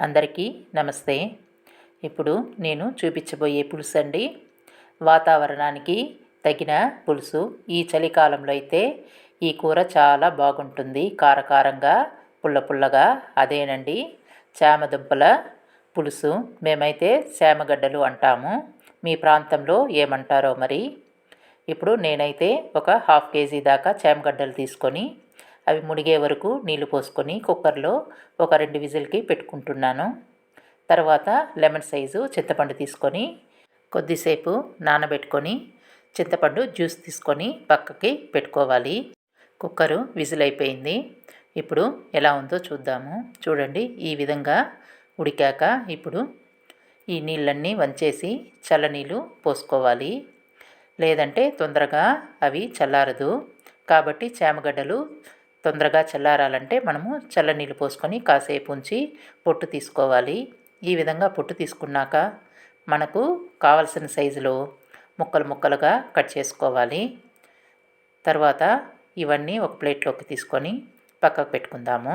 అందరికీ నమస్తే. ఇప్పుడు నేను చూపించబోయే పులుసు అండి. వాతావరణానికి తగిన పులుసు. ఈ చలికాలంలో అయితే ఈ కూర చాలా బాగుంటుంది. కారకారంగా పుల్ల పుల్లగా అదేనండి. చామదుంపల పులుసు. మేమైతే చామగడ్డలు అంటాము. మీ ప్రాంతంలో ఏమంటారో మరి? ఇప్పుడు నేనైతే ఒక హాఫ్ కేజీ దాకా చామగడ్డలు తీసుకొని అవి మునిగే వరకు నీళ్ళు పోసుకొని కుక్కర్లో ఒక రెండు విజిల్కి పెట్టుకుంటున్నాను. తర్వాత లెమన్ సైజు చింతపండు తీసుకొని కొద్దిసేపు నానబెట్టుకొని చింతపండు జ్యూస్ తీసుకొని పక్కకి పెట్టుకోవాలి. కుక్కరు విజిల్ అయిపోయింది. ఇప్పుడు ఎలా ఉందో చూద్దాము. చూడండి ఈ విధంగా ఉడికాక ఇప్పుడు ఈ నీళ్ళన్నీ వంచేసి చల్లనీళ్ళు పోసుకోవాలి. లేదంటే తొందరగా అవి చల్లారదు. కాబట్టి చేమగడ్డలు తొందరగా చల్లారాలంటే మనము చల్లనీళ్ళు పోసుకొని కాసేపు ఉంచి పొట్టు తీసుకోవాలి. ఈ విధంగా పొట్టు తీసుకున్నాక మనకు కావలసిన సైజులో ముక్కలు ముక్కలుగా కట్ చేసుకోవాలి. తర్వాత ఇవన్నీ ఒక ప్లేట్లోకి తీసుకొని పక్కకు పెట్టుకుందాము.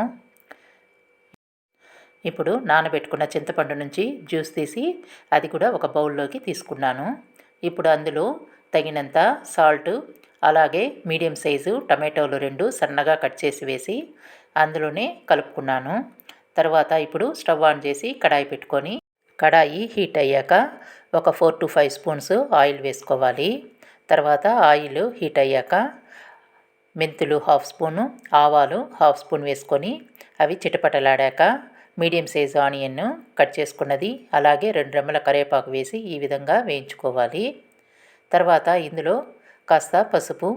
ఇప్పుడు నానబెట్టుకున్న చింతపండు నుంచి జ్యూస్ తీసి అది కూడా ఒక బౌల్లోకి తీసుకున్నాను. ఇప్పుడు అందులో తగినంత సాల్ట్ అలాగే మీడియం సైజు టమాటోలు రెండు సన్నగా కట్ చేసి వేసి అందులోనే కలుపుకున్నాను. తర్వాత ఇప్పుడు స్టవ్ ఆన్ చేసి కడాయి పెట్టుకొని కడాయి హీట్ అయ్యాక ఒక four to five spoons oil వేసుకోవాలి. తర్వాత ఆయిల్ హీట్ అయ్యాక మెంతులు హాఫ్ స్పూను ఆవాలు హాఫ్ స్పూన్ వేసుకొని అవి చిటపటలాడాక మీడియం సైజు ఆనియన్ కట్ చేసుకున్నది అలాగే రెండు రెమ్మల కరివేపాకు వేసి ఈ విధంగా వేయించుకోవాలి. తర్వాత ఇందులో కాస్త పసుపు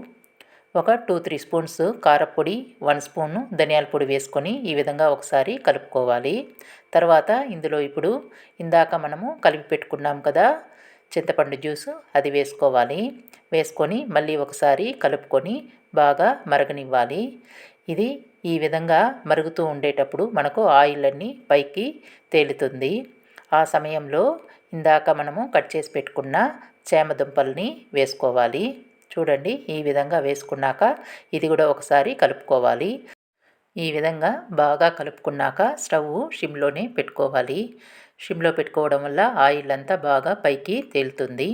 ఒక టూ త్రీ స్పూన్స్ కారపొడి వన్ స్పూను ధనియాల పొడి వేసుకొని ఈ విధంగా ఒకసారి కలుపుకోవాలి. తర్వాత ఇందులో ఇప్పుడు ఇందాక మనము కలిపి పెట్టుకున్నాం కదా చింతపండు జ్యూస్ అది వేసుకోవాలి. వేసుకొని మళ్ళీ ఒకసారి కలుపుకొని బాగా మరగనివ్వాలి. ఇది ఈ విధంగా మరుగుతూ ఉండేటప్పుడు మనకు ఆయిల్ అన్నీ పైకి తేలుతుంది. ఆ సమయంలో ఇందాక మనము కట్ చేసి పెట్టుకున్న చేమదుంపల్ని వేసుకోవాలి. చూడండి ఈ విధంగా వేసుకున్నాక ఇది కూడా ఒకసారి కలుపుకోవాలి. ఈ విధంగా బాగా కలుపుకున్నాక స్టవ్ షిమ్లోనే పెట్టుకోవాలి. షిమ్లో పెట్టుకోవడం వల్ల ఆయిల్ అంతా బాగా పైకి తేలుతుంది.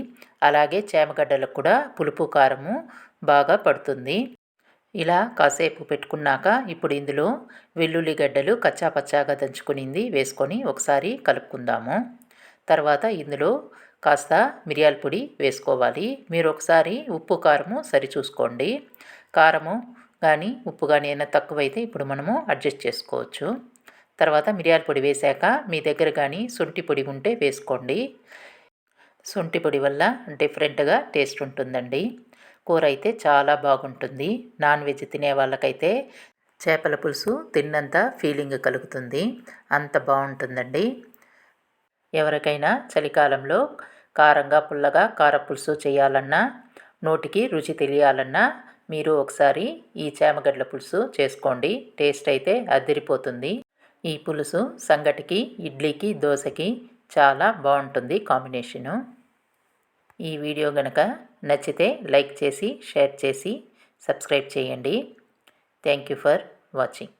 అలాగే చేమగడ్డలకు కూడా పులుపు కారము బాగా పడుతుంది. ఇలా కాసేపు పెట్టుకున్నాక ఇప్పుడు ఇందులో వెల్లుల్లి గడ్డలు కచ్చాపచ్చాగా దంచుకునింది వేసుకొని ఒకసారి కలుపుకుందాము. తర్వాత ఇందులో కాస్త మిరియాల పొడి వేసుకోవాలి. మీరు ఒకసారి ఉప్పు కారము సరి చూసుకోండి కారము కానీ ఉప్పు కానీ ఏమైనా తక్కువైతే ఇప్పుడు మనము అడ్జస్ట్ చేసుకోవచ్చు. తర్వాత మిరియాల పొడి వేశాక మీ దగ్గర కానీ శొంఠి పొడి ఉంటే వేసుకోండి. శొంఠి పొడి వల్ల డిఫరెంట్గా టేస్ట్ ఉంటుందండి. కూర అయితే చాలా బాగుంటుంది. నాన్ వెజ్ తినే వాళ్ళకైతే చేపల పులుసు తిన్నంత ఫీలింగ్ కలుగుతుంది. అంత బాగుంటుందండి. ఎవరికైనా చలికాలంలో కారంగా పుల్లగా కారపులుసు చేయాలన్నా నోటికి రుచి తెలియాలన్నా మీరు ఒకసారి ఈ చేమగడ్డల పులుసు చేసుకోండి. టేస్ట్ అయితే అదిరిపోతుంది. ఈ పులుసు సంగటికి ఇడ్లీకి దోశకి చాలా బాగుంటుంది కాంబినేషను. ఈ వీడియో గనక నచ్చితే లైక్ చేసి షేర్ చేసి సబ్స్క్రైబ్ చేయండి. Thank you for watching.